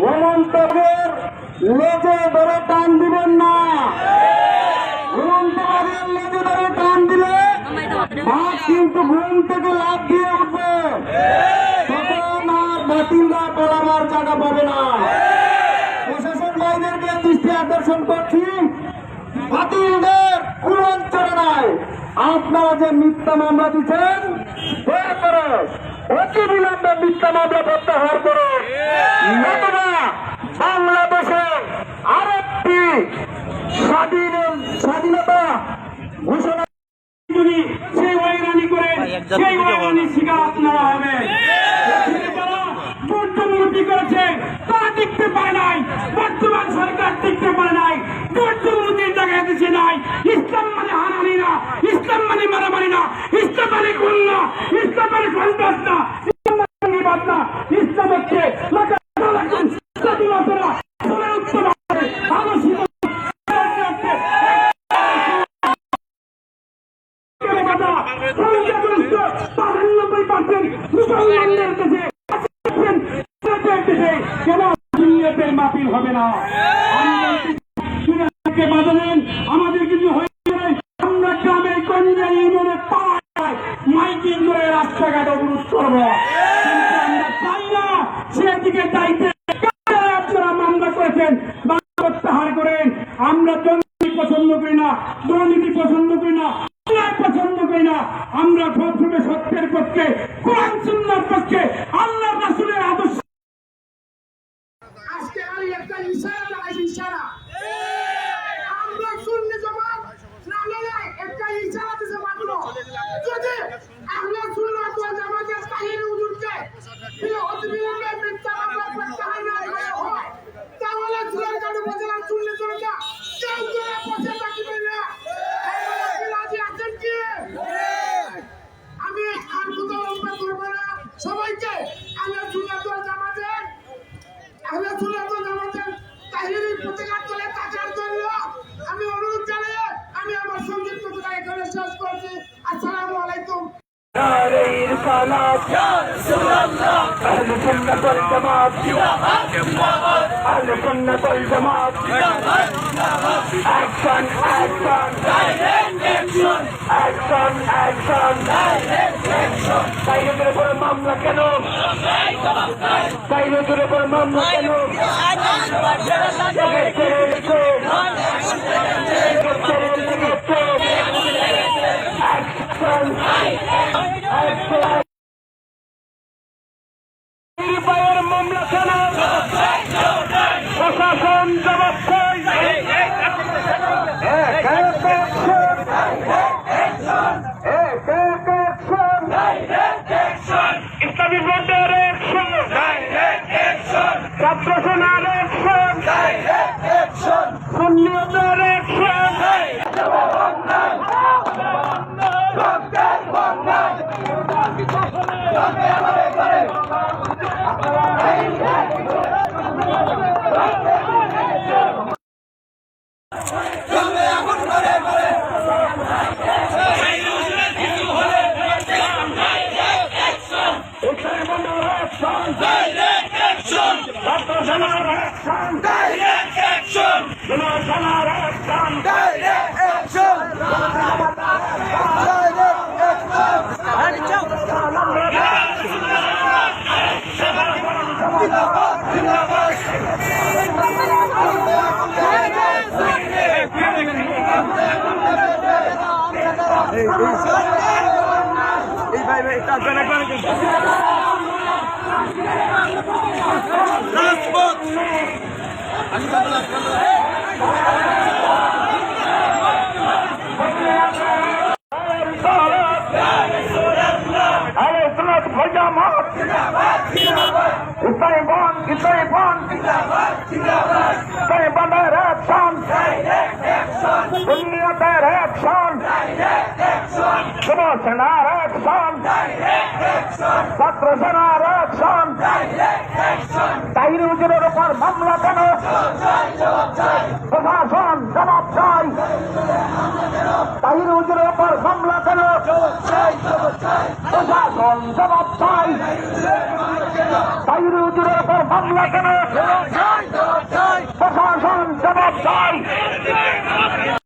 ঘুমন্তকের লেজে ধরে টান দিবেন না। ঘুমন্তকের লেজে ধরে টান দিলে ভাত কিন্তু ঘুম থেকে লাভ দিয়ে উঠবে। বাতিলরা পড়াবার জায়গা পাবে না। প্রশাসন ভাইদেরকে দৃষ্টি আকর্ষণ করছি। বাতিলদের কুলঞ্চরণায় আপনারা যে মিথ্যা মামলা দিচ্ছেন অতি বিলম্বে মিথ্যা মামলা সেই হয়রানির শিকার আপনারা হবেন। যারা দুর্নীতি করেছে তারা টিকতে পারে নাই। বর্তমান সরকার টিকতে পারে নাই। দুর্নীতির জায়গায় দেশে নাই। ইসলাম মানে হানানি না। ইসলাম মানে মারামারি না। ইসলাম মানে খুন না। ইসলাম মানে সন্ত্রাস না। আমাদের কিছু হয়ে আমরা গ্রামের কন্যা ইউনিয়নে রাস্তাঘাট অবরোধ করব। আমরা চাই না সেদিকে চাইতে কারা আপনারা মামলা করেছেন বা প্রত্যাহার করেন আমরা দুর্নীতি পছন্দ করি না দুর্নীতি পছন্দ করি না অন্যায় পছন্দ করি না আমরা প্রথমে সত্যের পক্ষে কোরআন সুন্নার পক্ষে আল্লাহ রাসূলের আদর্শ আজকে আমি একটা ইশারা লাগাইছি ইশারা। আমরা শূন্য জমা না একটা ইশারা দিছে মাত্র। যদি আসসালামু আলাইকুম Action, action, direct action. Action, action, direct action. সাইলেন্টের উপরে মামলা কেন সাইলেন্টের উপরে মামলা কেন ছেড়ে দিচ্ছে প্রশাসন জবাব চাই এক এক action! এক এক action! ইসলামী ভোটের action! ছাত্র সেনার action! সুন্নিয়তের action! ইসলামী ভোটের action! ছাত্র সেনার action! জনগণ সেনার action! এই ভাই ভাই টাকবেন একবার রাজপথ इतने बम इतने बम इतने बंदर एक्शन दुनिया पर एक्शन सुनो सेनार एक्शन ছাত্র সেনার একশন তাইর উজুরের উপর মামলা কেন চাই। তাইরে উজুরের উপর প্রশাসন জবাব চাই।